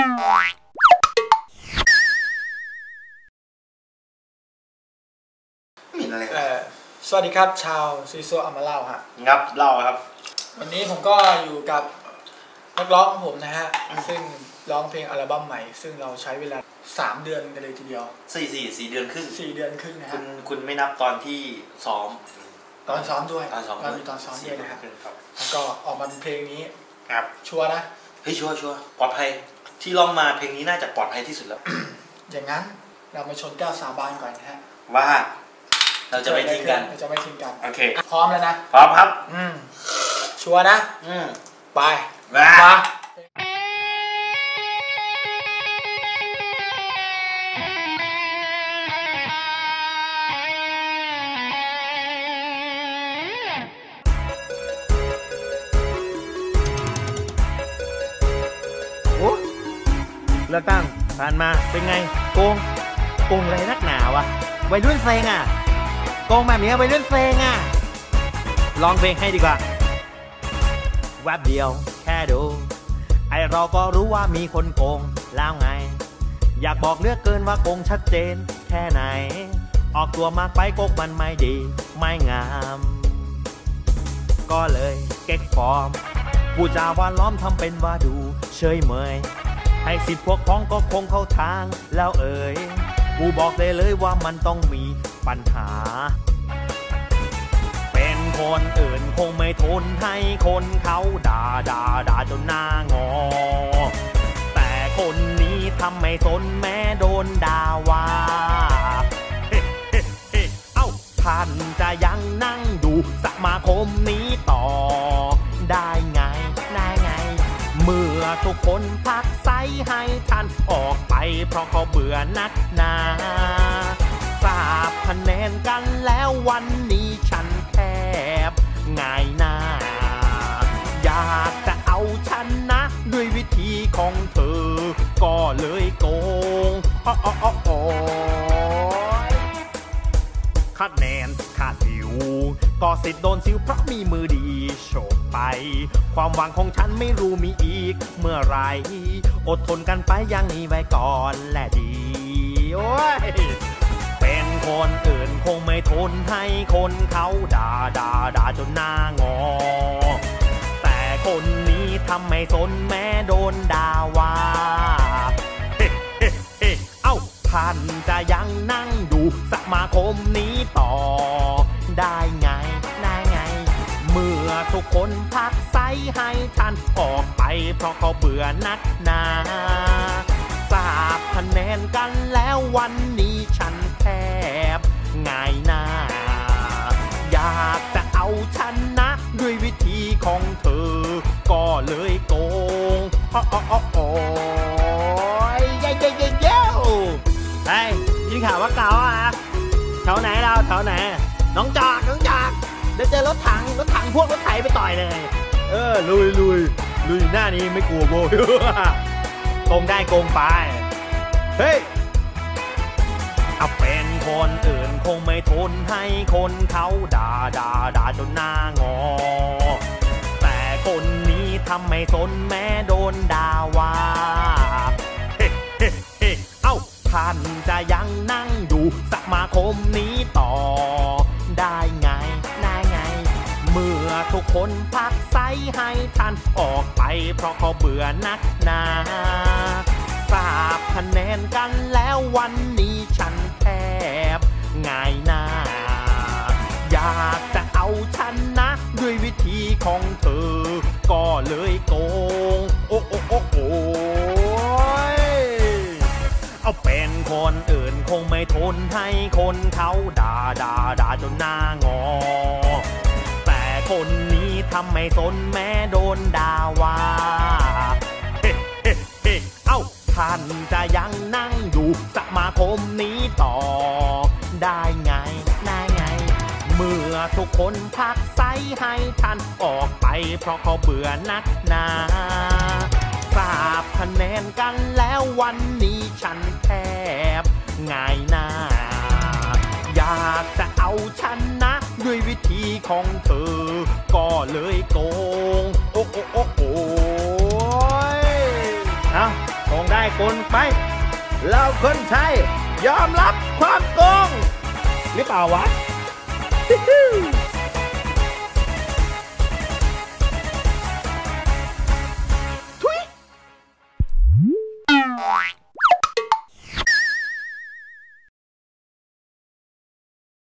ไม่เห็นอะไรเลเอ่ยอสวัสดีครับ ชาวซีซัวอามาเล่าฮะ งับเล่าครับ วันนี้ผมก็อยู่กับนักร้องของผมนะฮะ ซึ่งร้องเพลงอัลบั้มใหม่ ซึ่งเราใช้เวลา 3 เดือนกันเลยทีเดียว สี่สี่สี่เดือนครึ่ง4 เดือนครึ่งนะคุฮะ ณคุณไม่นับตอนที่ซ้อม ตอนซ้อมด้วยตอนซ้อมเรามีตอนซ้อมด้วยนะฮะสี่เดือครึ่งครับ แล้วก็ออกมาเป็นเพลงนี้ ครับชัวร์นะ เฮ้ยชัวร์ชัวร์ปลอดภัย ที่ร้องมาเพลงนี้น่าจะปลอดภัยที่สุดแล้ว อย่างนั้นเรามาชนแก้วสาบานก่อนนะฮะว่าเราจะไม่ทิ้งกันเราจะไม่ทิ้งกัน โอเค พร้อมแล้วนะ พร้อมครับ อืมชัวร์นะ อืมไปมามาโอ้ เลือกตั้งผ่านมาเป็นไงโกงโกงอะไรนักหนาวะวัยรุ่นเซงอะโกงแบบนี้วัยรุ่นเซงอะลองเพลงให้ดีกว่าแวบเดียวแค่ดู ไอเราก็รู้ว่ามีคนโกงแล้วไง อยากบอกเลือกเกินว่าโกงชัดเจนแค่ไหน ออกตัวมากไปโกงมันไม่ดี ไม่งาม ก็เลยเก๊กฟอร์มผู้จาว่าล้อมทำเป็นว่าดูเฉยเมย ให้สิทธิ์พวกพ้องก็คงเข้าทางแล้วเอ่ยกูบอกได้เลยว่ามันต้องมีปัญหา เป็นคนอื่นคงไม่ทนให้คนเขาด่าด่าด่าจนหน้างอ แต่คนนี้ทำไม่สนแม้โดนด่าว่าเอ้าท่านจะยังนั่งดูสมาคมนี้ต่อ ได้ไงได้ไง เมื่อทุกคนพักไซ ให้ท่านออกไปเพราะเขาเบื่อนักหนาทราบคะแนนกันแล้ววันนี้ฉันแทบง่ายหน้า อยากจะเอาชนะ ด้วยวิธีของเธอ ก็เลยโกงอ้อออออ คะแนนขาดดิวก็สิทธิ์โดนซิวเพราะมีมือดีโฉบไป ความหวังของฉันไม่รู้มีอีกเมื่อไร อดทนกันไปอย่างนี้ไว้ก่อนแหละดี โอ้ย เป็นคนอื่นคงไม่ทนให้คนเขาด่าด่าด่าจนหน้างอ แต่คนนี้ทำไม่สนแม้โดนด่าว่า เฮ้เฮ้เฮ้เอ้าท่านจะยังนั่ง มาคมนี้ต่อ ได้ไงได้ไง เมื่อทุกคนพักไซให้ท่านออกไป เพราะเขาเบื่อนักหนาทราบคะแนนกันแล้ววันนี้ฉันแทบง่ายหน้า อยากจะเอาชนะด้วยวิธีของเธอ ก็เลยโกงอ้ออ้ออ้อโอ้ยเย้เย้เย้เย้ไอ้ยยินข่าวว่าเก่าอะแถวไหนเราแถวไหน น้องจอกน้องจอกเดี๋ยวเจอรถถังรถถังพวกรถไถไปต่อยเลย เออลุยลุยลุยหน้านี้ไม่กลัวโบยโกงได้โกงไปเฮ้ยเอาเป็นคนอื่นคงไม่ทนให้คนเขาด่าด่าด่าจนหน้างอ แต่คนนี้ทำไม่สนแม้โดนด่าว่าเฮ้เฮ้เฮ้เอ้าท่านจะยังนั่ง มาคมนี้ต่อ ได้ไงได้ไง เมื่อทุกคนพักไซให้ท่านออกไป เพราะเขาเบื่อนักหนาทราบคะแนนกันแล้ววันนี้ฉันแทบง่ายหน้า อยากจะเอาชนะด้วยวิธีของเธอ ก็เลยโกง คนให้คนเขาด่าด่าด่าจนหน้างอ แต่คนนี้ทำไม่สนแม้โดนด่าว่าเฮ้เฮ้เฮ้เอ้าท่านจะยังนั่งดูสมาคมนี้ต่อ ได้ไงได้ไง เมื่อทุกคนพักไซให้ท่านออกไปเพราะเขาเบื่อนักหนาทราบคะแนนกันแล้ววันนี้ฉันแทบ ง่ายน้าอยากจะเอาชนะ ด้วยวิธีของเธอ ก็เลยโกง โอ้โอ้โอ้โอ้ยเอาโกงได้กนไปแล้วคนไทย ยอมรับความโกง หรือเปล่าวะ